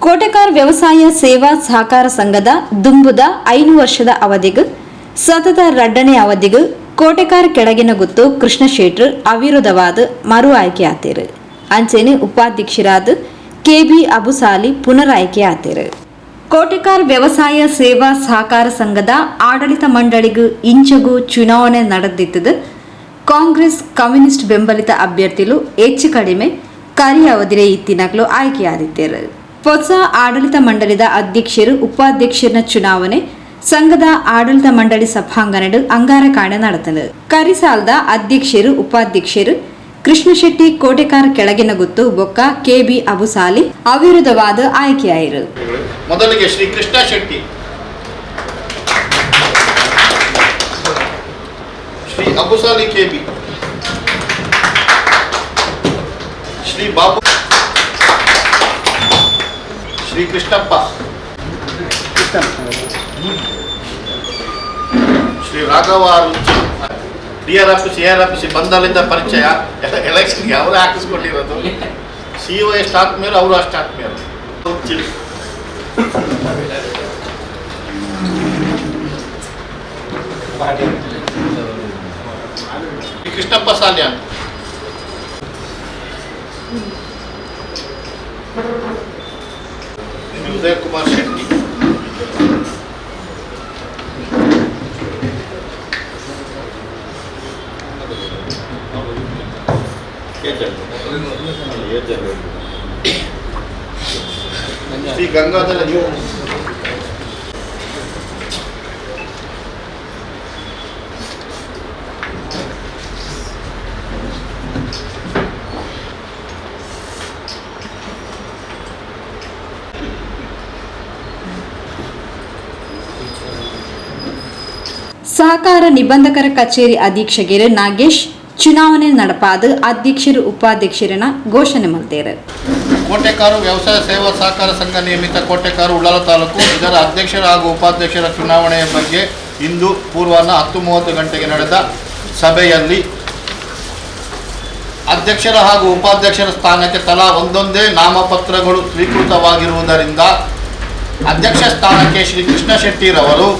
ಕೋಟೆಕಾರ್ ವ್ಯವಸಾಯ ಸೇವಾ ಸಹಕಾರ ಸಂಘದ ದುಂಬುದ ಐನು ವರ್ಷದ ಅವಧಿಗೂ, ಸತತ ರಡ್ಡನೆ ಅವಧಿಗೂ ಕೋಟೆಕಾರ್ ಕೆಳಗಿನ ಗುತ್ತು ಕೃಷ್ಣ ಶೆಟ್ರು ಅವಿರೋಧವಾದ ಮರು ಆಯ್ಕೆ ಆತೇರು ಅಂಚೆನೆ ಉಪಾಧ್ಯಕ್ಷರಾದ ಕೆಬಿ ಅಬುಸಾಲಿ ಪುನರ್ ಆಯ್ಕೆ ಆತೇರು ಕೋಟೆಕಾರ್ ವ್ಯವಸಾಯ ಸೇವಾ ಸಹಕಾರ ಸಂಘದ ಆಡಳಿತ ಮಂಡಳಿಗೂ ಇಂಚಗೂ ಚುನಾವಣೆ ನಡೆದಿದ್ದದು. ಕಾಂಗ್ರೆಸ್ ಕಮ್ಯುನಿಸ್ಟ್ ಬೆಂಬಲಿತ ಅಭ್ಯರ್ಥಿಗಳು ಹೆಚ್ಚು ಕಡಿಮೆ ಕಾರ್ಯ ಅವಧಿಯ ಇತ್ತಿನಾಗಲೂ ಆಯ್ಕೆಯಾದಿದ್ದರು ಹೊಸ ಆಡಳಿತ ಮಂಡಳಿದ ಅಧ್ಯಕ್ಷರು ಉಪಾಧ್ಯಕ್ಷರ ಚುನಾವಣೆ, ಸಂಘದ ಆಡಳಿತ ಮಂಡಳಿ ಸಭಾಂಗಣ ಅಂಗಾರ ಕಾಣ ನಡೆತನು ಕರಿಸಾಲದ ಅಧ್ಯಕ್ಷರು, ಉಪಾಧ್ಯಕ್ಷರು ಕೃಷ್ಣಶೆಟ್ಟಿ ಕೋಟೆಕಾರ ಕೆಳಗಿನ ಗುತ್ತು ಬೊಕ್ಕ ಕೆಬಿ ಅಬುಸಾಲಿ ಅವಿರುದ್ಧವಾದ ಆಯ್ಕೆಯಾಯಿರು. ಮೊದಲಿಗೆ Shri Krishna Shetty Shri Abusali K B Shri Babu Shri Krishnappa Shri Raghava D R office A R office ಬಂದಲ್ಲಿಂದ ಪರಿಚಯ ಎಲೆಕ್ಷನ್ಗೆ ಅವರೇ ಹಾಕಿಸ್ಕೊಂಡಿರೋದು. ಸಿ ಒ ಎಷ್ಟು ಆತ್ಮೀಯರು ಅವರು ಅಷ್ಟು ಆತ್ಮೀಯರು ಕೃಷ್ಣಪ್ಪ ಸಾಲ್ಯ. ಶ್ರೀ ಉದಯ್ ಕುಮಾರ್ ಶೆಟ್ಟಿ ಶ್ರೀ ಗಂಗಾಧರ ನೀವು ಸಹಕಾರ ನಿಬಂಧಕರ ಕಚೇರಿ ಅಧೀಕ್ಷಕರು ನಾಗೇಶ್, ಚುನಾವಣೆ ನಡಪಾದ ಅಧ್ಯಕ್ಷರು, ಉಪಾಧ್ಯಕ್ಷರನ್ನ ಘೋಷಣೆ ಮಾಡ್ತಾರೆ. ಕೋಟೆಕಾರು ವ್ಯವಸಾಯ ಸೇವಾ ಸಹಕಾರ ಸಂಘ ನಿಯಮಿತ ಕೋಟೆಕಾರು ಉಳ್ಳಾಲ ತಾಲೂಕು, ಇದರ ಅಧ್ಯಕ್ಷರ ಹಾಗೂ ಉಪಾಧ್ಯಕ್ಷರ ಚುನಾವಣೆಯ ಬಗ್ಗೆ ಇಂದು ಪೂರ್ವಾಹ್ನ ಹತ್ತು ಮೂವತ್ತು ಗಂಟೆಗೆ ನಡೆದ ಸಭೆಯಲ್ಲಿ ಅಧ್ಯಕ್ಷರ ಹಾಗೂ ಉಪಾಧ್ಯಕ್ಷರ ಸ್ಥಾನಕ್ಕೆ ತಲಾ ಒಂದೊಂದೇ ನಾಮಪತ್ರಗಳು ಸ್ವೀಕೃತವಾಗಿರುವುದರಿಂದ ಅಧ್ಯಕ್ಷ ಸ್ಥಾನಕ್ಕೆ ಶ್ರೀ ಕೃಷ್ಣ ಶೆಟ್ಟಿರವರು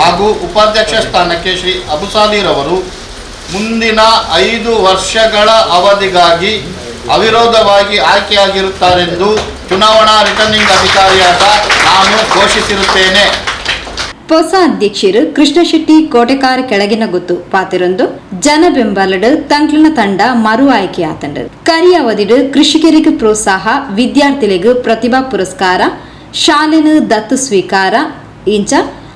ಹಾಗೂ ಉಪಾಧ್ಯಕ್ಷ ಸ್ಥಾನಕ್ಕೆ ಶ್ರೀ ಅಬುಸಾಲಿರವರು ಮುಂದಿನ ಐದು ವರ್ಷಗಳ ಅವಧಿಗಾಗಿ ಅವಿರೋಧವಾಗಿ ಆಯ್ಕೆಯಾಗಿರುತ್ತಾರೆಂದು ಚುನಾವಣಾ ರಿಟರ್ನಿಂಗ್ ಅಧಿಕಾರಿಯಾದ ನಾನು ಘೋಷಿಸಿರುತ್ತೇನೆ. ಹೊಸ ಅಧ್ಯಕ್ಷರು ಕೃಷ್ಣಶೆಟ್ಟಿ ಕೋಟೆಕಾರ ಕೆಳಗಿನ ಗೊತ್ತು. ಪಾತಿರೊಂದು ಜನ ಬೆಂಬಲಡು ತಂಕ್ಲಿನ ತಂಡ ಮರು ಆಯ್ಕೆ ಆತಂಡ ಕರಿ ಅವಧಿಡು ಕೃಷಿಕರಿಗೆ ಪ್ರೋತ್ಸಾಹ ವಿದ್ಯಾರ್ಥಿಗಳಿಗೆ ಪ್ರತಿಭಾ ಪುರಸ್ಕಾರ, ಶಾಲೆನ ದತ್ತು ಸ್ವೀಕಾರ, ಇಂಚ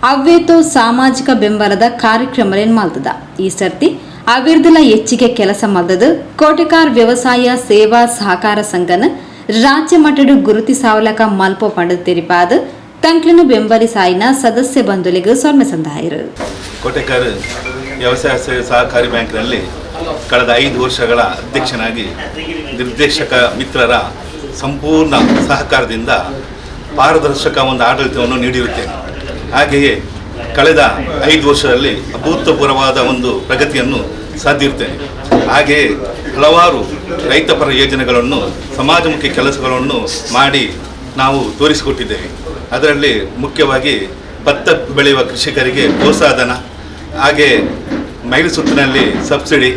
ಅವ್ವೇತೋ ಸಾಮಾಜಿಕ ಬೆಂಬಲದ ಕಾರ್ಯಕ್ರಮ ಮಾಲ್ತದ. ಈ ಸರ್ತಿ ಅವಿರ್ದಲ ಹೆಚ್ಚಿಗೆ ಕೆಲಸ ಮಾಡದ ಕೋಟೆಕಾರ್ ವ್ಯವಸಾಯ ಸೇವಾ ಸಹಕಾರ ಸಂಘನ ರಾಜ್ಯ ಮಟ್ಟದ ಗುರುತಿ ಸಾವಲಕ ಮಲ್ಪ ಪಡೆದಿರಿಪಾದ ತಂಕ್ಲನು ಬೆಂಬಲಿ ಸಾಯಿನ ಸದಸ್ಯ ಬಂಧುಲಿಗೆ ಸೊನ್ನೆ ಸಂದಾಯರು. ಕೋಟೆಕಾರ್ ವ್ಯವಸಾಯ ಸಹಕಾರಿ ಬ್ಯಾಂಕ್ನಲ್ಲಿ ಕಳೆದ ಐದು ವರ್ಷಗಳ ಅಧ್ಯಕ್ಷನಾಗಿ ನಿರ್ದೇಶಕ ಮಿತ್ರರ ಸಂಪೂರ್ಣ ಸಹಕಾರದಿಂದ ಪಾರದರ್ಶಕ ಒಂದು ಆಡಳಿತವನ್ನು ನೀಡಿರುತ್ತೇನೆ. ಹಾಗೆಯೇ ಕಳೆದ ಐದು ವರ್ಷದಲ್ಲಿ ಅಭೂತಪೂರ್ವವಾದ ಒಂದು ಪ್ರಗತಿಯನ್ನು ಸಾಧಿರುತ್ತೇನೆ ಹಾಗೆಯೇ ಹಲವಾರು ರೈತಪರ ಯೋಜನೆಗಳನ್ನು, ಸಮಾಜಮುಖಿ ಕೆಲಸಗಳನ್ನು ಮಾಡಿ ನಾವು ತೋರಿಸಿಕೊಟ್ಟಿದ್ದೇವೆ. ಅದರಲ್ಲಿ ಮುಖ್ಯವಾಗಿ ಭತ್ತ ಬೆಳೆಯುವ ಕೃಷಿಕರಿಗೆ ಪ್ರೋತ್ಸಾಹಧನ ಹಾಗೆ ಮೈಲು ಸುತ್ತಿನಲ್ಲಿ ಸಬ್ಸಿಡಿ,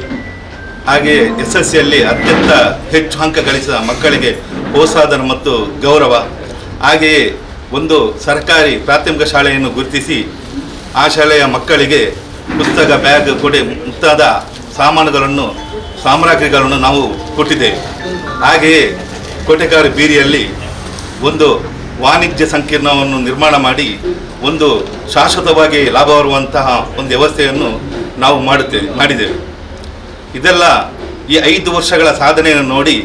ಹಾಗೆ ಎಸ್ ಎಸ್ ಸಿಯಲ್ಲಿ ಅತ್ಯಂತ ಹೆಚ್ಚು ಅಂಕ ಗಳಿಸಿದ ಮಕ್ಕಳಿಗೆ ಪ್ರೋತ್ಸಾಹಧನ ಮತ್ತು ಗೌರವ, ಹಾಗೆಯೇ ಒಂದು ಸರ್ಕಾರಿ ಪ್ರಾಥಮಿಕ ಶಾಲೆಯನ್ನು ಗುರುತಿಸಿ ಆ ಶಾಲೆಯ ಮಕ್ಕಳಿಗೆ ಪುಸ್ತಕ, ಬ್ಯಾಗ್ ಕೊಡೆ ಮುಂತಾದ ಸಾಮಾನುಗಳನ್ನು, ಸಾಮಗ್ರಿಗಳನ್ನು ನಾವು ಕೊಟ್ಟಿದ್ದೇವೆ. ಹಾಗೆಯೇ ಕೋಟೆಕಾರು ಬೀರಿಯಲ್ಲಿ ಒಂದು ವಾಣಿಜ್ಯ ಸಂಕೀರ್ಣವನ್ನು ನಿರ್ಮಾಣ ಮಾಡಿ ಒಂದು ಶಾಶ್ವತವಾಗಿ ಲಾಭ ಬರುವಂತಹ ಒಂದು ವ್ಯವಸ್ಥೆಯನ್ನು ನಾವು ಮಾಡುತ್ತೇವೆ ಮಾಡಿದ್ದೇವೆ. ಇದೆಲ್ಲ ಈ ಐದು ವರ್ಷಗಳ ಸಾಧನೆಯನ್ನು ನೋಡಿ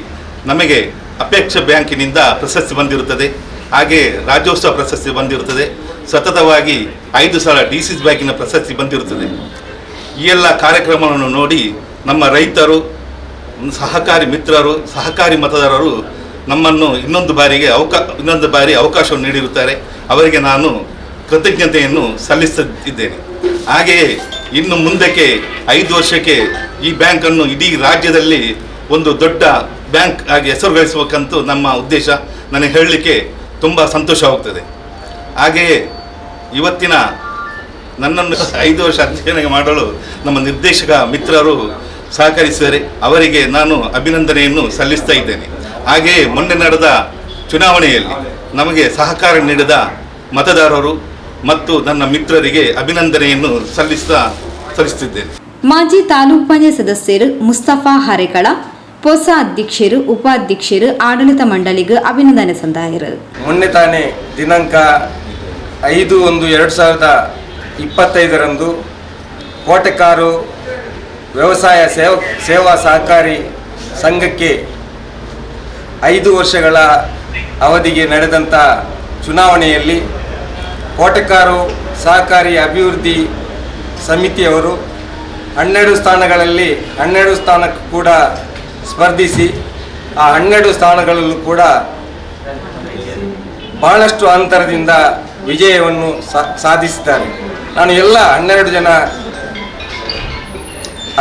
ನಮಗೆ ಅಪೇಕ್ಷ ಬ್ಯಾಂಕಿನಿಂದ ಪ್ರಶಸ್ತಿ ಬಂದಿರುತ್ತದೆ. ಹಾಗೆ ರಾಜ್ಯೋತ್ಸವ ಪ್ರಶಸ್ತಿ ಬಂದಿರುತ್ತದೆ. ಸತತವಾಗಿ ಐದು ಸಲ ಡಿ ಸಿ ಬ್ಯಾಂಕಿನ ಪ್ರಶಸ್ತಿ ಬಂದಿರುತ್ತದೆ. ಈ ಎಲ್ಲ ಕಾರ್ಯಕ್ರಮವನ್ನು ನೋಡಿ ನಮ್ಮ ರೈತರು, ಸಹಕಾರಿ ಮಿತ್ರರು, ಸಹಕಾರಿ ಮತದಾರರು ನಮ್ಮನ್ನು ಇನ್ನೊಂದು ಬಾರಿಗೆ ಅವಕಾ, ಇನ್ನೊಂದು ಬಾರಿ ಅವಕಾಶವನ್ನು ನೀಡಿರುತ್ತಾರೆ. ಅವರಿಗೆ ನಾನು ಕೃತಜ್ಞತೆಯನ್ನು ಸಲ್ಲಿಸುತ್ತಿದ್ದೇನೆ ಹಾಗೆಯೇ ಇನ್ನು ಮುಂದಕ್ಕೆ ಐದು ವರ್ಷಕ್ಕೆ ಈ ಬ್ಯಾಂಕನ್ನು ಇಡೀ ರಾಜ್ಯದಲ್ಲಿ ಒಂದು ದೊಡ್ಡ ಬ್ಯಾಂಕ್ ಆಗಿ ಹೆಸರು ಗಳಿಸಬೇಕಂತೂ ನಮ್ಮ ಉದ್ದೇಶ. ನನಗೆ ಹೇಳಲಿಕ್ಕೆ ತುಂಬ ಸಂತೋಷವಾಗ್ತದೆ ಹಾಗೆಯೇ ಇವತ್ತಿನ ನನ್ನನ್ನು ಐದು ವರ್ಷ ಅಧ್ಯಯನ ಮಾಡಲು ನಮ್ಮ ನಿರ್ದೇಶಕ ಮಿತ್ರರು ಸಹಕರಿಸಿದರೆ ಅವರಿಗೆ ನಾನು ಅಭಿನಂದನೆಯನ್ನು ಸಲ್ಲಿಸ್ತಾ ಇದ್ದೇನೆ. ಹಾಗೆಯೇ ಮೊನ್ನೆ ನಡೆದ ಚುನಾವಣೆಯಲ್ಲಿ ನಮಗೆ ಸಹಕಾರ ನೀಡಿದ ಮತದಾರರು ಮತ್ತು ನನ್ನ ಮಿತ್ರರಿಗೆ ಅಭಿನಂದನೆಯನ್ನು ಸಲ್ಲಿಸ್ತಾ ಸಲ್ಲಿಸುತ್ತಿದ್ದೇನೆ ಮಾಜಿ ತಾಲೂಕು ಪಂಚಾಯತ್ ಸದಸ್ಯರು ಮುಸ್ತಫಾ ಹರೇಕಳ ಹೊಸ ಅಧ್ಯಕ್ಷರು, ಉಪಾಧ್ಯಕ್ಷರು, ಆಡಳಿತ ಮಂಡಳಿಗೆ ಅಭಿನಂದನೆ ಸಂದಾಯರು. ಮೊನ್ನೆ ತಾನೇ ದಿನಾಂಕ ಐದು ಒಂದು ಎರಡು ಸಾವಿರದ ಇಪ್ಪತ್ತೈದರಂದು ಕೋಟೆಕಾರು ವ್ಯವಸಾಯ ಸೇವ, ಸೇವಾ ಸಹಕಾರಿ ಸಂಘಕ್ಕೆ ಐದು ವರ್ಷಗಳ ಅವಧಿಗೆ ನಡೆದಂಥ ಚುನಾವಣೆಯಲ್ಲಿ ಕೋಟೆಕಾರು ಸಹಕಾರಿ ಅಭಿವೃದ್ಧಿ ಸಮಿತಿಯವರು ಹನ್ನೆರಡು ಸ್ಥಾನಗಳಲ್ಲಿ, ಹನ್ನೆರಡು ಸ್ಥಾನಕ್ಕೂ ಕೂಡ ಸ್ಪರ್ಧಿಸಿ ಆ ಹನ್ನೆರಡು ಸ್ಥಾನಗಳಲ್ಲೂ ಕೂಡ ಬಹಳಷ್ಟು ಅಂತರದಿಂದ ವಿಜಯವನ್ನು ಸಾಧಿಸಿದ್ದಾರೆ. ನಾನು ಎಲ್ಲ ಹನ್ನೆರಡು ಜನ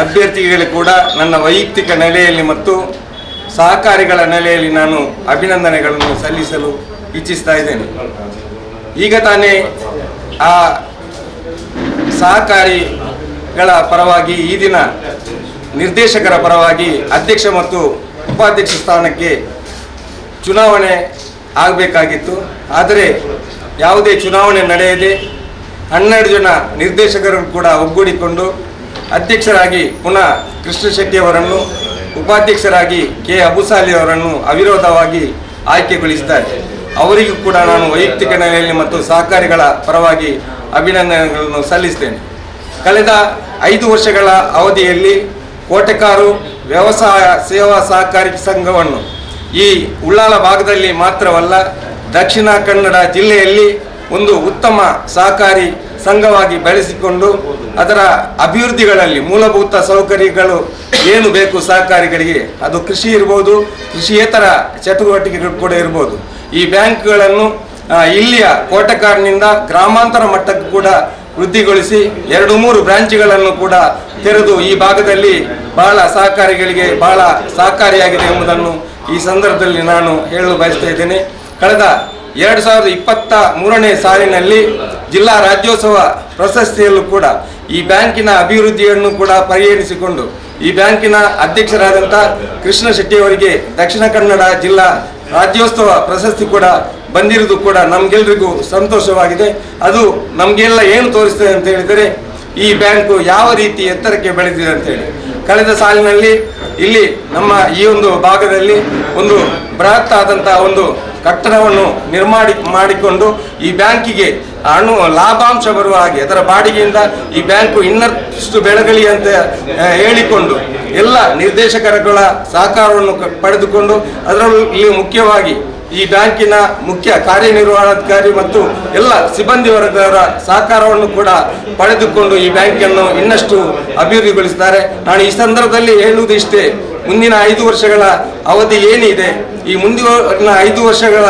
ಅಭ್ಯರ್ಥಿಗಳು ಕೂಡ ನನ್ನ ವೈಯಕ್ತಿಕ ನೆಲೆಯಲ್ಲಿ ಮತ್ತು ಸಹಕಾರಿಗಳ ನೆಲೆಯಲ್ಲಿ ನಾನು ಅಭಿನಂದನೆಗಳನ್ನು ಸಲ್ಲಿಸಲು ಇಚ್ಛಿಸ್ತಾ ಇದ್ದೇನೆ. ಈಗ ತಾನೇ ಆ ಸಹಕಾರಿಗಳ ಪರವಾಗಿ ಈ ದಿನ ನಿರ್ದೇಶಕರ ಪರವಾಗಿ ಅಧ್ಯಕ್ಷ ಮತ್ತು ಉಪಾಧ್ಯಕ್ಷ ಸ್ಥಾನಕ್ಕೆ ಚುನಾವಣೆ ಆಗಬೇಕಾಗಿತ್ತು. ಆದರೆ ಯಾವುದೇ ಚುನಾವಣೆ ನಡೆಯದೆ ಹನ್ನೆರಡು ಜನ ನಿರ್ದೇಶಕರು ಕೂಡ ಒಗ್ಗೂಡಿಕೊಂಡು ಅಧ್ಯಕ್ಷರಾಗಿ ಪುನಃ ಕೃಷ್ಣ ಶೆಟ್ಟಿಯವರನ್ನು ಉಪಾಧ್ಯಕ್ಷರಾಗಿ ಕೆ. ಅಬುಸಾಲಿ ಅವರನ್ನು ಅವಿರೋಧವಾಗಿ ಆಯ್ಕೆಗೊಳಿಸಿದ್ದಾರೆ. ಅವರಿಗೂ ಕೂಡ ನಾನು ವೈಯಕ್ತಿಕ ನೆಲೆಯಲ್ಲಿ ಮತ್ತು ಸಹಕಾರಿಗಳ ಪರವಾಗಿ ಅಭಿನಂದನೆಗಳನ್ನು ಸಲ್ಲಿಸ್ತೇನೆ. ಕಳೆದ ಐದು ವರ್ಷಗಳ ಅವಧಿಯಲ್ಲಿ ಕೋಟೆಕಾರು ವ್ಯವಸಾಯ ಸೇವಾ ಸಹಕಾರಿ ಸಂಘವನ್ನು ಈ ಉಳ್ಳಾಲ ಭಾಗದಲ್ಲಿ ಮಾತ್ರವಲ್ಲ ದಕ್ಷಿಣ ಕನ್ನಡ ಜಿಲ್ಲೆಯಲ್ಲಿ ಒಂದು ಉತ್ತಮ ಸಹಕಾರಿ ಸಂಘವಾಗಿ ಬೆಳೆಸಿಕೊಂಡು ಅದರ ಅಭಿವೃದ್ಧಿಗಳಲ್ಲಿ ಮೂಲಭೂತ ಸೌಕರ್ಯಗಳು ಏನು ಬೇಕು ಸಹಕಾರಿಗಳಿಗೆ, ಅದು ಕೃಷಿ ಇರ್ಬೋದು, ಕೃಷಿಯೇತರ ಚಟುವಟಿಕೆಗಳು ಕೂಡ ಇರ್ಬೋದು. ಈ ಬ್ಯಾಂಕ್ಗಳನ್ನು ಇಲ್ಲಿಯ ಕೋಟೆಕಾರಿನಿಂದ ಗ್ರಾಮಾಂತರ ಮಟ್ಟಕ್ಕೂ ಕೂಡ ವೃದ್ಧಿಗೊಳಿಸಿ ಎರಡು ಮೂರು ಬ್ರಾಂಚ್ಗಳನ್ನು ಕೂಡ ತೆರೆದು ಈ ಭಾಗದಲ್ಲಿ ಬಹಳ ಸಹಕಾರಿಗಳಿಗೆ ಬಹಳ ಸಹಕಾರಿಯಾಗಿದೆ ಎಂಬುದನ್ನು ಈ ಸಂದರ್ಭದಲ್ಲಿ ನಾನು ಹೇಳಲು ಬಯಸ್ತಾ ಇದ್ದೇನೆ. ಕಳೆದ ಎರಡು ಸಾವಿರದ ಇಪ್ಪತ್ತ ಮೂರನೇ ಸಾಲಿನಲ್ಲಿ ಜಿಲ್ಲಾ ರಾಜ್ಯೋತ್ಸವ ಪ್ರಶಸ್ತಿಯಲ್ಲೂ ಕೂಡ ಈ ಬ್ಯಾಂಕಿನ ಅಭಿವೃದ್ಧಿಯನ್ನು ಕೂಡ ಪರಿಗಣಿಸಿಕೊಂಡು ಈ ಬ್ಯಾಂಕಿನ ಅಧ್ಯಕ್ಷರಾದಂಥ ಕೃಷ್ಣ ಶೆಟ್ಟಿಯವರಿಗೆ ದಕ್ಷಿಣ ಕನ್ನಡ ಜಿಲ್ಲಾ ರಾಜ್ಯೋತ್ಸವ ಪ್ರಶಸ್ತಿ ಕೂಡ ಬಂದಿರುವುದು ಕೂಡ ನಮಗೆಲ್ಲರಿಗೂ ಸಂತೋಷವಾಗಿದೆ. ಅದು ನಮಗೆಲ್ಲ ಏನು ತೋರಿಸ್ತದೆ ಅಂತ ಹೇಳಿದರೆ ಈ ಬ್ಯಾಂಕು ಯಾವ ರೀತಿ ಎತ್ತರಕ್ಕೆ ಬೆಳೆದಿದೆ ಅಂತೇಳಿ ಕಳೆದ ಸಾಲಿನಲ್ಲಿ ಇಲ್ಲಿ ನಮ್ಮ ಈ ಒಂದು ಭಾಗದಲ್ಲಿ ಒಂದು ಬೃಹತ್ ಆದಂತಹ ಒಂದು ಕಟ್ಟಡವನ್ನು ನಿರ್ಮಾಣ ಮಾಡಿಕೊಂಡು ಈ ಬ್ಯಾಂಕಿಗೆ ಅಣು ಲಾಭಾಂಶ ಬರುವ ಹಾಗೆ ಅದರ ಬಾಡಿಗೆಯಿಂದ ಈ ಬ್ಯಾಂಕು ಇನ್ನಷ್ಟು ಬೆಳಗಲಿ ಅಂತ ಹೇಳಿಕೊಂಡು ಎಲ್ಲ ನಿರ್ದೇಶಕರುಗಳ ಸಹಕಾರವನ್ನು ಪಡೆದುಕೊಂಡು ಅದರಲ್ಲಿ ಮುಖ್ಯವಾಗಿ ಈ ಬ್ಯಾಂಕಿನ ಮುಖ್ಯ ಕಾರ್ಯನಿರ್ವಹಣಾಧಿಕಾರಿ ಮತ್ತು ಎಲ್ಲ ಸಿಬ್ಬಂದಿ ವರ್ಗದವರ ಸಹಕಾರವನ್ನು ಕೂಡ ಪಡೆದುಕೊಂಡು ಈ ಬ್ಯಾಂಕನ್ನು ಇನ್ನಷ್ಟು ಅಭಿವೃದ್ಧಿಗೊಳಿಸಿದ್ದಾರೆ. ನಾನು ಈ ಸಂದರ್ಭದಲ್ಲಿ ಹೇಳುವುದು ಇಷ್ಟೇ, ಮುಂದಿನ ಐದು ವರ್ಷಗಳ ಅವಧಿ ಏನಿದೆ, ಈ ಮುಂದಿನ ಐದು ವರ್ಷಗಳ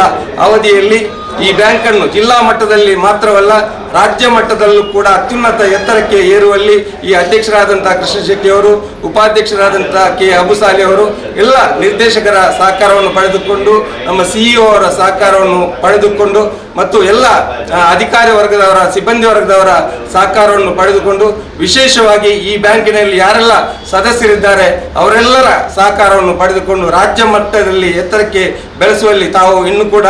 ಅವಧಿಯಲ್ಲಿ ಈ ಬ್ಯಾಂಕನ್ನು ಜಿಲ್ಲಾ ಮಟ್ಟದಲ್ಲಿ ಮಾತ್ರವಲ್ಲ ರಾಜ್ಯ ಮಟ್ಟದಲ್ಲೂ ಕೂಡ ಅತ್ಯುನ್ನತ ಎತ್ತರಕ್ಕೆ ಏರುವಲ್ಲಿ ಈ ಅಧ್ಯಕ್ಷರಾದಂತಹ ಕೃಷ್ಣ ಶೆಟ್ಟಿಯವರು ಉಪಾಧ್ಯಕ್ಷರಾದಂತಹ ಕೆ ಅಬುಸಾಲಿ ಅವರು ಎಲ್ಲ ನಿರ್ದೇಶಕರ ಸಹಕಾರವನ್ನು ಪಡೆದುಕೊಂಡು, ನಮ್ಮ ಸಿಇಒ ಅವರ ಸಹಕಾರವನ್ನು ಪಡೆದುಕೊಂಡು ಮತ್ತು ಎಲ್ಲ ಅಧಿಕಾರಿ ವರ್ಗದವರ, ಸಿಬ್ಬಂದಿ ವರ್ಗದವರ ಸಹಕಾರವನ್ನು ಪಡೆದುಕೊಂಡು ವಿಶೇಷವಾಗಿ ಈ ಬ್ಯಾಂಕಿನಲ್ಲಿ ಯಾರೆಲ್ಲ ಸದಸ್ಯರಿದ್ದಾರೆ ಅವರೆಲ್ಲರ ಸಹಕಾರವನ್ನು ಪಡೆದುಕೊಂಡು ರಾಜ್ಯ ಮಟ್ಟದಲ್ಲಿ ಎತ್ತರಕ್ಕೆ ಬೆಳೆಸುವಲ್ಲಿ ತಾವು ಇನ್ನೂ ಕೂಡ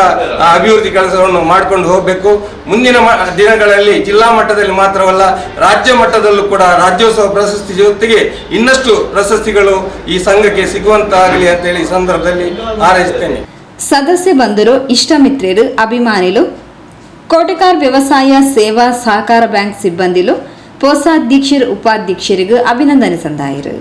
ಅಭಿವೃದ್ಧಿ ಕೆಲಸವನ್ನು ಮಾಡಿಕೊಂಡು ಹೋಗಬೇಕು. ಮುಂದಿನ ಮ- ದಿನಗಳಲ್ಲಿ ಜಿಲ್ಲಾ ಮಟ್ಟದಲ್ಲಿ ಮಾತ್ರವಲ್ಲ, ರಾಜ್ಯ ಮಟ್ಟದಲ್ಲೂ ಕೂಡ ರಾಜ್ಯೋತ್ಸವ ಪ್ರಶಸ್ತಿ ಜೊತೆಗೆ ಇನ್ನಷ್ಟು ಪ್ರಶಸ್ತಿಗಳು ಈ ಸಂಘಕ್ಕೆ ಸಿಗುವಂತಾಗಲಿ ಅಂತೇಳಿ ಈ ಸಂದರ್ಭದಲ್ಲಿ ಹಾರೈಸ್ತೇನೆ ಸದಸ್ಯ ಬಂದರು ಇಷ್ಟಮಿತ್ರರು, ಅಭಿಮಾನಿಲು, ಕೋಟೆಕಾರ್ ವ್ಯವಸಾಯ ಸೇವಾ ಸಹಕಾರ ಬ್ಯಾಂಕ್ ಸಿಬ್ಬಂದಿಲು, ಪೋಸಾಧ್ಯಕ್ಷರು, ಉಪಾಧ್ಯಕ್ಷರಿಗೂ ಅಭಿನಂದನೆ ಸಂದಾಯರು.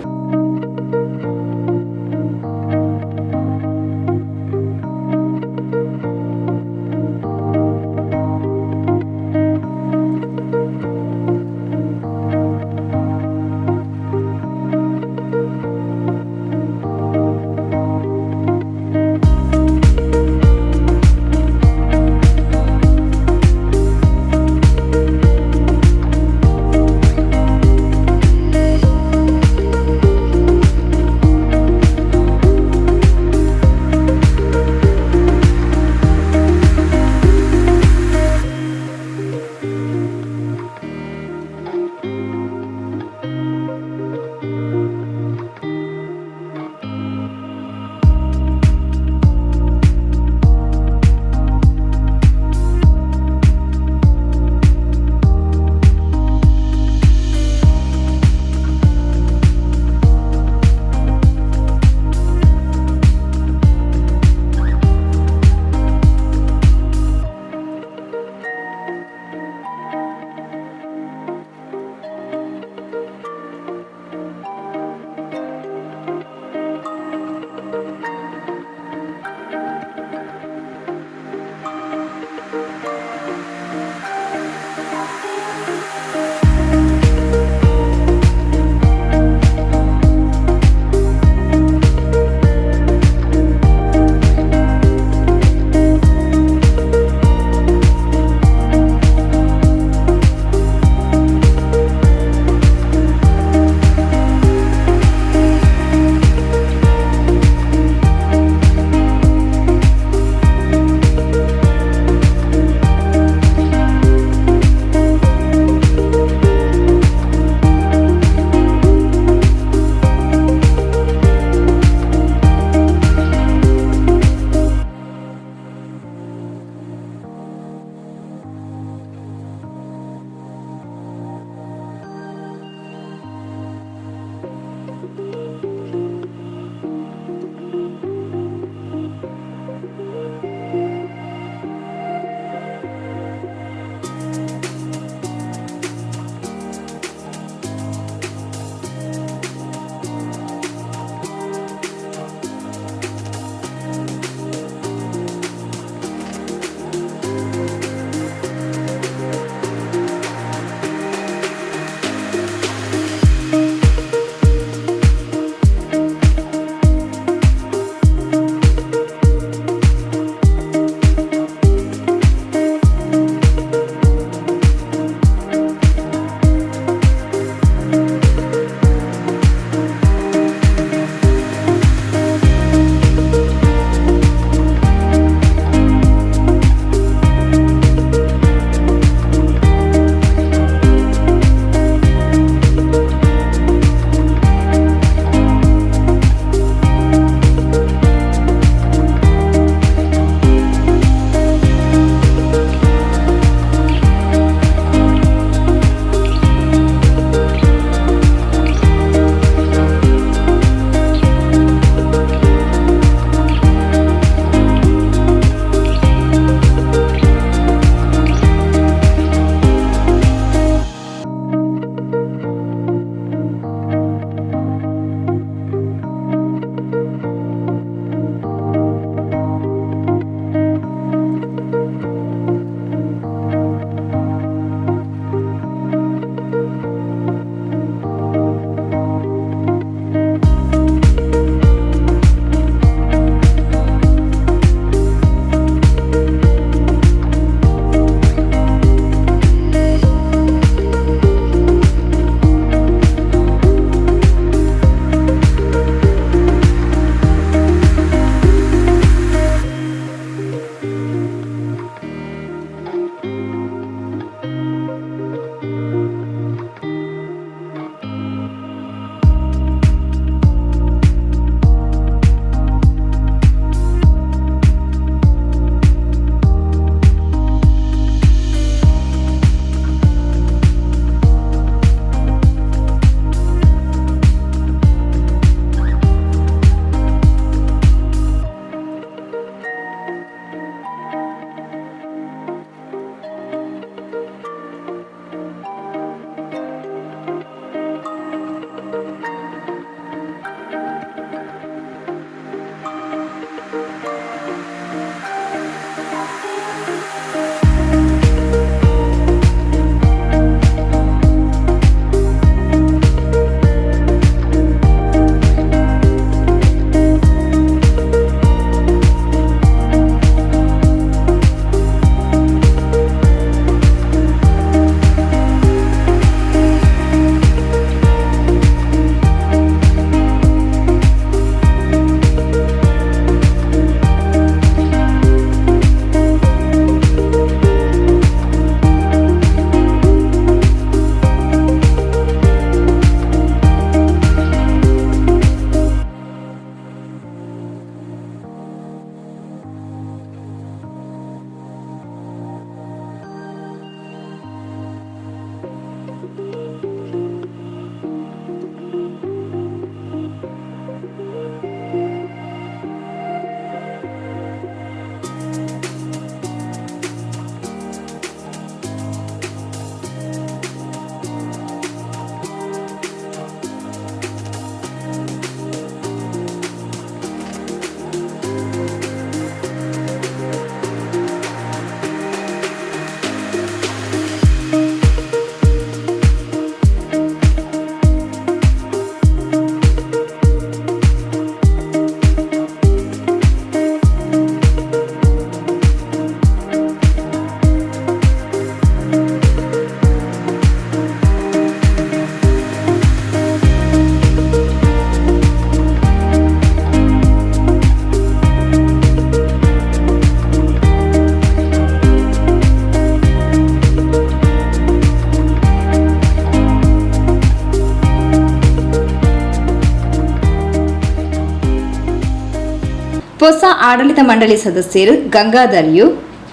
ಹೊಸ ಆಡಳಿತ ಮಂಡಳಿ ಸದಸ್ಯರು Gangadhar U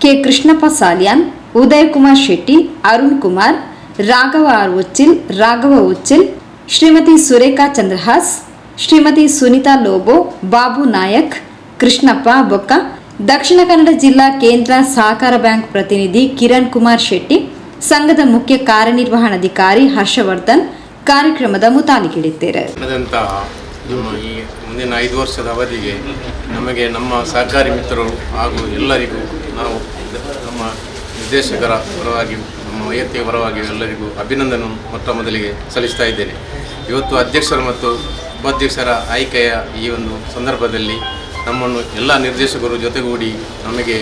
K. Krishnappa Saliyan Uday Kumar Shetty, Arun Kumar, Raghava R Uchil Raghava Uchil Shrimati Surekha Chandrahas, Shrimati Sunita Lobo, Babu Nayak, Krishnappa Bokka, Dakshina Kannada ಜಿಲ್ಲಾ ಕೇಂದ್ರ ಸಹಕಾರ ಬ್ಯಾಂಕ್ ಪ್ರತಿನಿಧಿ ಕಿರಣ್ ಕುಮಾರ್ ಶೆಟ್ಟಿ, ಸಂಘದ ಮುಖ್ಯ ಕಾರ್ಯನಿರ್ವಹಣಾಧಿಕಾರಿ ಹರ್ಷವರ್ಧನ್ ಕಾರ್ಯಕ್ರಮದ ಮುತಾಲಿಕೆ ನಡೆದಂಥ ನಮ್ಮ ಈ ಮುಂದಿನ ಐದು ವರ್ಷದ ಅವಧಿಗೆ ನಮಗೆ ನಮ್ಮ ಸಹಕಾರಿ ಮಿತ್ರರು ಹಾಗೂ ಎಲ್ಲರಿಗೂ ನಾವು ನಮ್ಮ ನಿರ್ದೇಶಕರ ಪರವಾಗಿ, ನಮ್ಮ ವೈಯಕ್ತಿಕ ಪರವಾಗಿ ಎಲ್ಲರಿಗೂ ಅಭಿನಂದನೆ ಮೊಟ್ಟ ಮೊದಲಿಗೆ ಸಲ್ಲಿಸ್ತಾ ಇದ್ದೇನೆ. ಇವತ್ತು ಅಧ್ಯಕ್ಷರು ಮತ್ತು ಉಪಾಧ್ಯಕ್ಷರ ಆಯ್ಕೆಯ ಈ ಒಂದು ಸಂದರ್ಭದಲ್ಲಿ ನಮ್ಮನ್ನು ಎಲ್ಲ ನಿರ್ದೇಶಕರು ಜೊತೆಗೂಡಿ ನಮಗೆ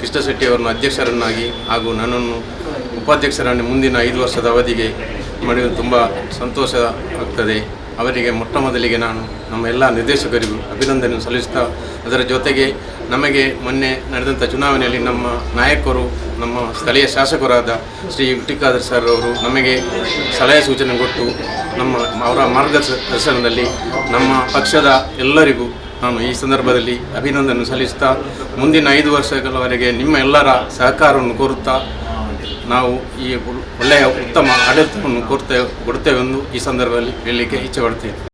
ಕೃಷ್ಣ ಶೆಟ್ಟಿ ಅವರನ್ನು ಅಧ್ಯಕ್ಷರನ್ನಾಗಿ ಹಾಗೂ ನನ್ನನ್ನು ಉಪಾಧ್ಯಕ್ಷರನ್ನು ಮುಂದಿನ ಐದು ವರ್ಷದ ಅವಧಿಗೆ ಮಾಡಿದ ತುಂಬ ಸಂತೋಷ ಆಗ್ತದೆ ಅವರಿಗೆ ಮೊಟ್ಟ ಮೊದಲಿಗೆ ನಾನು ನಮ್ಮ ಎಲ್ಲ ನಿರ್ದೇಶಕರಿಗೂ ಅಭಿನಂದನೆ ಸಲ್ಲಿಸ್ತಾ ಅದರ ಜೊತೆಗೆ ನಮಗೆ ಮೊನ್ನೆ ನಡೆದಂಥ ಚುನಾವಣೆಯಲ್ಲಿ ನಮ್ಮ ನಾಯಕರು, ನಮ್ಮ ಸ್ಥಳೀಯ ಶಾಸಕರಾದ ಶ್ರೀ ಟಿಕಾದರ್ ಸರ್ ಅವರು ನಮಗೆ ಸಲಹೆ ಸೂಚನೆ ಕೊಟ್ಟು ನಮ್ಮ ಅವರ ಮಾರ್ಗದರ್ಶನದಲ್ಲಿ ನಮ್ಮ ಪಕ್ಷದ ಎಲ್ಲರಿಗೂ ನಾನು ಈ ಸಂದರ್ಭದಲ್ಲಿ ಅಭಿನಂದನೆ ಸಲ್ಲಿಸ್ತಾ ಮುಂದಿನ ಐದು ವರ್ಷಗಳವರೆಗೆ ನಿಮ್ಮ ಎಲ್ಲರ ಸಹಕಾರವನ್ನು ಕೋರುತ್ತಾ ನಾವು ಈ ಒಳ್ಳೆಯ ಉತ್ತಮ ಆಡಳಿತವನ್ನು ಕೊಡ್ತೇವೆ ಕೊಡ್ತೇವೆಂದು ಈ ಸಂದರ್ಭದಲ್ಲಿ ಹೇಳಲಿಕ್ಕೆ ಇಚ್ಛೆ ಪಡ್ತೇನೆ.